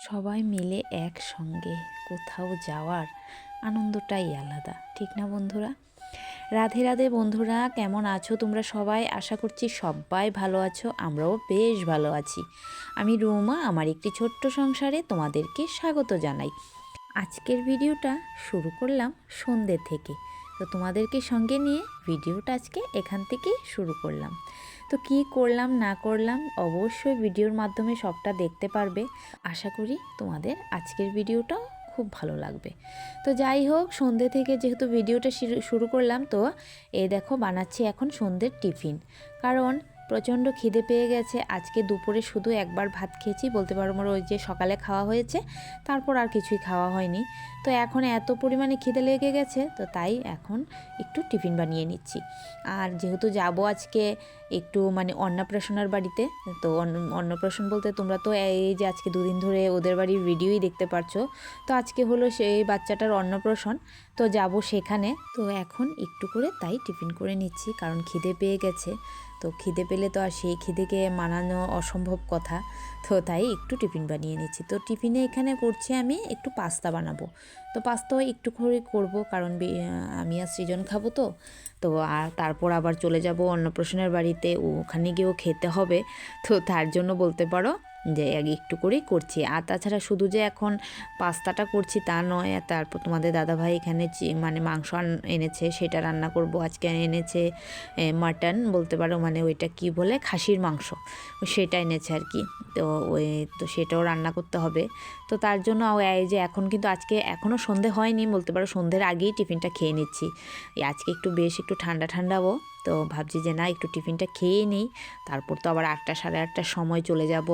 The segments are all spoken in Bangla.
সবাই মিলে একসঙ্গে কোথাও যাওয়ার আনন্দটাই আলাদা, ঠিক না বন্ধুরা? রাধে রাধে বন্ধুরা, কেমন আছো তোমরা সবাই? আশা করছি সবাই ভালো আছো, আমরাও বেশ ভালো আছি। আমি রুমা, আমার একটি ছোট্ট সংসারে তোমাদেরকে স্বাগত জানাই। আজকের ভিডিওটা শুরু করলাম সন্ধ্যে থেকে। তো তোমাদেরকে সঙ্গে নিয়ে ভিডিওটা আজকে এখান থেকে শুরু করলাম। তো কি করলাম, না করলাম, অবশ্যই ভিডিওর মাধ্যমে সবটা দেখতে পারবে। আশা করি তোমাদের আজকের ভিডিওটাও খুব ভালো লাগবে। তো যাই হোক, সন্ধে থেকে যেহেতু ভিডিওটা শুরু- করলাম, তো এ দেখো বানাচ্ছি এখন সন্ধ্যের টিফিন। কারণ প্রচণ্ড খিদে পেয়ে গেছে। আজকে দুপুরে শুধু একবার ভাত খেয়েছি, বলতে পারো আমার ওই যে সকালে খাওয়া হয়েছে, তারপর আর কিছুই খাওয়া হয়নি। তো এখন এত পরিমাণে খিদে লেগে গেছে, তো তাই এখন একটু টিফিন বানিয়ে নিচ্ছি। আর যেহেতু যাব আজকে একটু মানে অন্নপ্রাশনার বাড়িতে, তো অন্ন- অন্নপ্রাশন বলতে তোমরা তো এই যে আজকে দুদিন ধরে ওদের বাড়ির ভিডিওই দেখতে পারছ, তো আজকে হলো সেই বাচ্চাটার অন্নপ্রাশন, তো যাব সেখানে। তো এখন একটু করে তাই টিফিন করে নিচ্ছি, কারণ খিদে পেয়ে গেছে। তো খিদে পেলে তো আর সেই খিদেকে মানানো অসম্ভব কথা। তো তাই একটু টিফিন বানিয়ে নিচ্ছি। তো টিফিনে এখানে করছি আমি একটু পাস্তা বানাবো। তো পাস্তা একটু করে করব কারণ আমি আর সৃজন খাব তো। তো আর তারপর আবার চলে যাব অন্নপ্রাশনের বাড়িতে। ওখানে গিয়েও খেতে হবে। তো তার জন্য বলতে পারো যে একটু করেই করছি। আর তাছাড়া শুধু যে এখন পাস্তাটা করছি তা নয় তারপর তোমাদের দাদাভাই এখানে মানে মাংস এনেছে, সেটা রান্না করব। আজকে এনেছে মাটন বলতে পারো মানে ওইটা কি বলে, খাসির মাংস। সেটা এনেছে আর কি। তো ওই, তো সেটাও রান্না করতে হবে। তো তার জন্য এই যে এখন কিন্তু আজকে এখনও সন্ধে হয়নি, বলতে পারো সন্ধ্যের আগেই টিফিনটা খেয়ে নিচ্ছি। আজকে একটু বেশ একটু ঠান্ডা ঠান্ডাবো তো ভাবছি যে না, একটু টিফিনটা খেয়ে নিই। তারপর তো আবার আটটা, সাড়ে আটটার সময় চলে যাব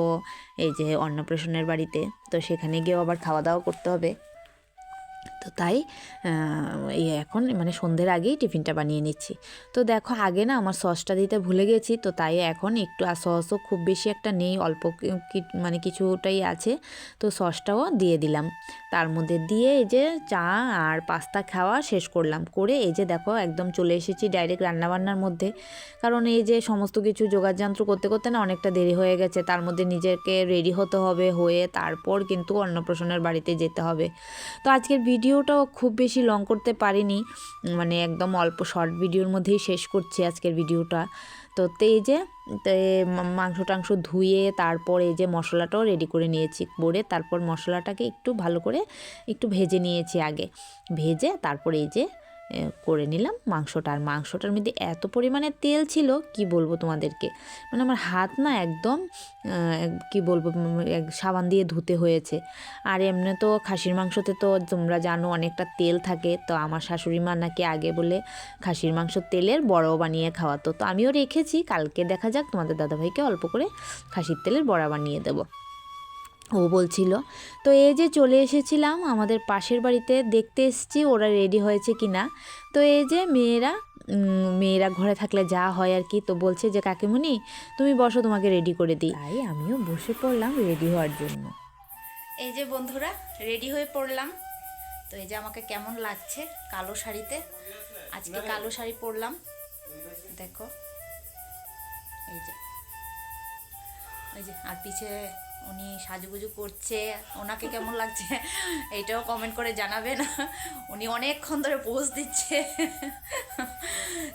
এই যে অন্নপ্রাশনের বাড়িতে। তো সেখানে গিয়েও আবার খাওয়া দাওয়া করতে হবে। তো তাই এই এখন মানে সন্ধ্যের আগেই টিফিনটা বানিয়ে নিচ্ছি। তো দেখো আগে না আমার সসটা দিতে ভুলে গেছি, তো তাই এখন একটু আর সসও খুব বেশি একটা নেই, অল্প মানে কিছুটাই আছে, তো সসটাও দিয়ে দিলাম। তার মধ্যে দিয়ে এই যে চা আর পাস্তা খাওয়া শেষ করলাম। করে এই যে দেখো একদম চলে এসেছি ডাইরেক্ট রান্নাবান্নার মধ্যে। কারণ এই যে সমস্ত কিছু যোগাযন্ত্র করতে করতে না অনেকটা দেরি হয়ে গেছে, তার মধ্যে নিজেকে রেডি হতে হবে হয়ে তারপর কিন্তু অন্নপ্রাশনের বাড়িতে যেতে হবে। তো আজকের ভিডিওটাও খুব বেশি লং করতে পারিনি। মানে একদম অল্প শর্ট ভিডিওর মধ্যেই শেষ করছি আজকের ভিডিওটা। তো এই যে মাংস টাংস ধুয়ে তারপর এই যে মশলাটাও রেডি করে নিয়েছি করে তারপর মশলাটাকে একটু ভালো করে একটু ভেজে নিয়েছি আগে। ভেজে তারপর এই যে করে নিলাম মাংসটা। আর মাংসটার মধ্যে এত পরিমাণে তেল ছিল, কি বলব তোমাদেরকে? মানে আমার হাত না একদম কি বলব সাবান দিয়ে ধুতে হয়েছে। আর এমনি তো খাসির মাংসতে তো তোমরা জানো অনেকটা তেল থাকে, তো আমার শাশুড়ি মা নাকি আগে বলে খাসির মাংস তেলের বড়াও বানিয়ে খাওয়াতো। তো আমিও রেখেছি, কালকে দেখা যাক তোমাদের দাদাভাইকে অল্প করে খাসির তেলের বড়া বানিয়ে দেবো। ও বলছিল তো এই যে চলে এসেছিলাম আমাদের পাশের বাড়িতে দেখতে এসেছি ওরা রেডি হয়েছে কি না তো এই যে মেয়েরা মেয়েরা ঘরে থাকলে যা হয় আর কি তো বলছে যে কাকিমুনি তুমি বসো তোমাকে রেডি করে দিই। তাই আমিও বসে পড়লাম রেডি হওয়ার জন্য। এই যে বন্ধুরা রেডি হয়ে পড়লাম। তো এই যে আমাকে কেমন লাগছে কালো শাড়িতে? আজকে কালো শাড়ি পরলাম। দেখো এই যে ওই যে আর পিছে উনি সাজুগুজু করছে ওনাকে কেমন লাগছে এটাও কমেন্ট করে জানাবেন। উনি অনেকক্ষণ ধরে পোজ দিচ্ছে।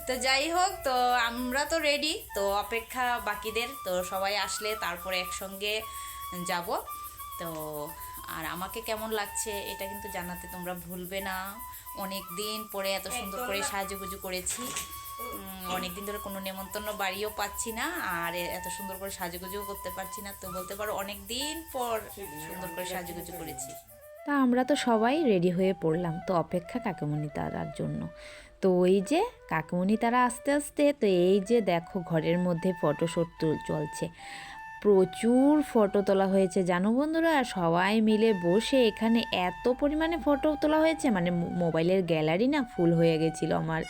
তো যাই হোক তো আমরা তো রেডি তো অপেক্ষা বাকিদের তো সবাই আসলে তারপরে একসঙ্গে যাব। তো আর আমাকে কেমন লাগছে এটা কিন্তু জানাতে তোমরা ভুলবে না। অনেক দিন পরে এত সুন্দর করে সাজুগুজু করেছি। অনেক দিন ধরে কোনো নেমন্তন্ন বাড়িও পাচ্ছি না, আর এত সুন্দর করে সাজুগুজুও করতে পারছি না। তো বলতে পারো অনেক দিন পর সুন্দর করে সাজুগুজু করেছি। তা আমরা তো সবাই রেডি হয়ে পড়লাম, তো অপেক্ষা কাকিমণি তারার জন্য। তো ওই যে কাকিমণি তারা আস্তে আস্তে, তো এই যে দেখো ঘরের মধ্যে ফটোশ্যুট চলছে। প্রচুর ফটো তোলা হয়েছে, জানো বন্ধুরা? সবাই মিলে বসে এখানে এত পরিমাণে ফটো তোলা হয়েছে মানে মোবাইলের গ্যালারি না ফুল হয়ে গেছিল আমার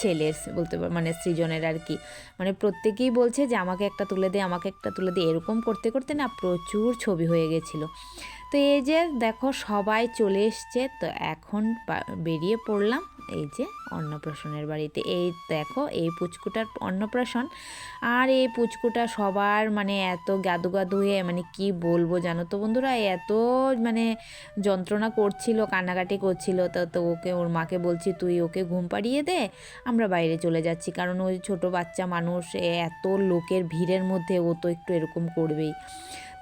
ছেলের, বলতে মানে সৃজনের আর কি। মানে প্রত্যেকেই বলছে যে, আমাকে একটা তুলে দে, আমাকে একটা তুলে দে। এরকম করতে করতে না প্রচুর ছবি হয়ে গেছিল। তো এই যে, দেখো সবাই চলে এসছে, তো এখন বেরিয়ে পড়লাম, এই যে অন্নপ্রাশনের বাড়িতে। এই দেখো, এই পুচকুটার অন্নপ্রাশন। আর এই পুচকুটা সবার মানে এত গাদু গাদু হয়ে মানে কি বলব জানো তো বন্ধুরা? এত মানে যন্ত্রণা করছিল, কান্নাকাটি করছিল। তো তো ওকে, ওর মাকে বলছি, তুই ওকে ঘুম পাড়িয়ে দে, আমরা বাইরে চলে যাচ্ছি। কারণ ওই ছোট বাচ্চা মানুষ এত লোকের ভিড়ের মধ্যে ও তো একটু এরকম করবেই।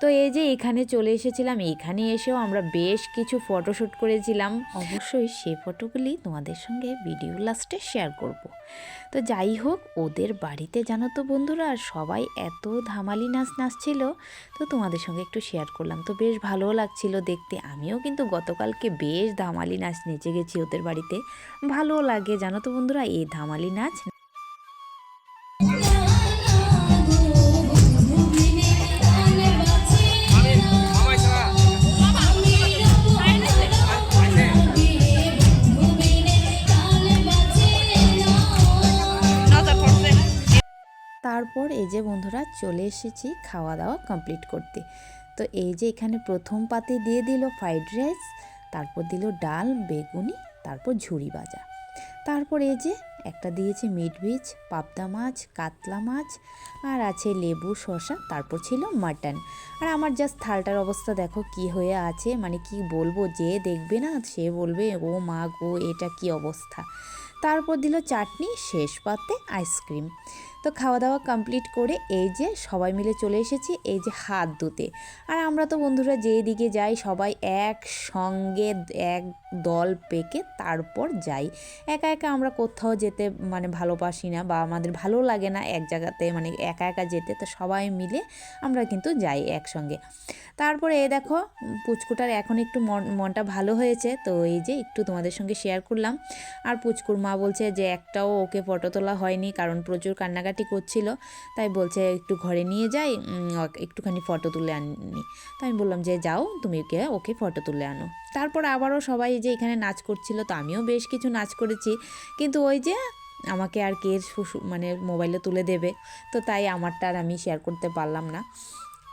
তো এই যে এখানে চলে এসেছিলাম, এখানে এসেও আমরা বেশ কিছু ফটোশ্যুট করেছিলাম। অবশ্যই সেই ফটোগুলি তোমাদের সঙ্গে ভিডিও লাস্টে শেয়ার করব। তো যাই হোক, ওদের বাড়িতে জানো তো বন্ধুরা, সবাই এত ধামালি নাচ নাচছিল, তো তোমাদের সঙ্গে একটু শেয়ার করলাম। তো বেশ ভালো লাগছিল দেখতে। আমিও কিন্তু গতকালকে বেশ ধামালি নাচ নেচে গেছি ওদের বাড়িতে। ভালো লাগে, জানো তো বন্ধুরা, এই ধামালি নাচ তারপর এই যে বন্ধুরা চলে এসেছি খাওয়া দাওয়া কমপ্লিট করতে। তো এই যে এখানে প্রথম পাতে দিয়ে দিল ফ্রাইড রাইস তারপর দিল ডাল, বেগুনি, তারপর ঝুড়ি ভাজা। তারপর এই যে একটা দিয়েছে মিট ভিজ পাবদা মাছ, কাতলা মাছ, আর আছে লেবু, শসা, তারপর ছিল মাটন আর আমার জাস্ট থালটার অবস্থা দেখো কি হয়ে আছে মানে কি বলব, যে দেখবে না, সে বলবে, ও মা গো, এটা কি অবস্থা? তারপর দিল চাটনি, শেষ পাতে আইসক্রিম তো খাওয়া দাওয়া কমপ্লিট করে এই যে সবাই মিলে চলে এসেছি এই যে হাত ধুতে। আর আমরা তো বন্ধুরা যেই দিকে যাই সবাই একসঙ্গে এক দল পেকে তারপর যাই। একা একা আমরা কোথাও যেতে মানে ভালোবাসি না বা আমাদের ভালো লাগে না এক জায়গাতে মানে একা একা যেতে, তো সবাই মিলে আমরা কিন্তু যাই একসঙ্গে। তারপরে এই দেখো পুচকুটার এখন একটু মন, মনটা ভালো হয়েছে, তো এই যে একটু তোমাদের সঙ্গে শেয়ার করলাম। আর পুচকুর মা বলছে যে একটাও ওকে ফটো তোলা হয়নি কারণ প্রচুর কান্নাকাটি করছিল। তাই বলছে, একটু ঘরে নিয়ে যাই একটুখানি ফটো তুলে আনি তো আমি বললাম যে, যাও, তুমি ওকে ওকে ফটো তুলে আনো। তারপর আবারও সবাই যে এখানে নাচ করছিল, তো আমিও বেশ কিছু নাচ করেছি। কিন্তু ওই যে আমাকে আর কে মানে মোবাইলে তুলে দেবে, তো তাই আমারটা আর আমি শেয়ার করতে পারলাম না।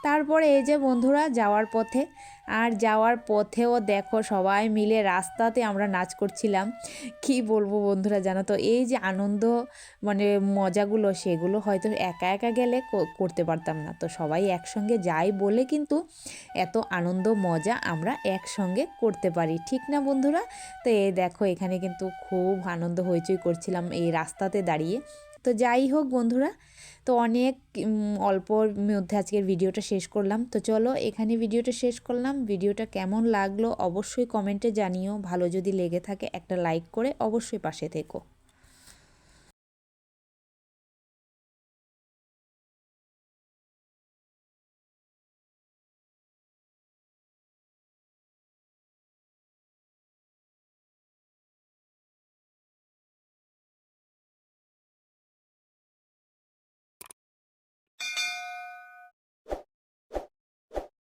তারপরে এই যে বন্ধুরা, যাওয়ার পথে। আর যাওয়ার পথেও দেখো সবাই মিলে রাস্তাতে আমরা নাচ করছিলাম। কি বলব বন্ধুরা জানো তো, এই যে আনন্দ মানে মজাগুলো সেগুলো হয়তো একা একা গেলে করতে পারতাম না। তো সবাই একসঙ্গে যাই বলে কিন্তু এত আনন্দ, মজা আমরা একসঙ্গে করতে পারি। ঠিক না বন্ধুরা? তো এই দেখো এখানে কিন্তু খুব আনন্দ হইচই করছিলাম এই রাস্তাতে দাঁড়িয়ে। তো যাই হোক বন্ধুরা, তো অনেক অল্প অল্পর মধ্যে আজকের ভিডিওটা শেষ করলাম। তো চলো এখানে ভিডিওটা শেষ করলাম। ভিডিওটা কেমন লাগল অবশ্যই কমেন্টে জানিও। ভালো যদি লেগে থাকে একটা লাইক করে অবশ্যই পাশে থেকো।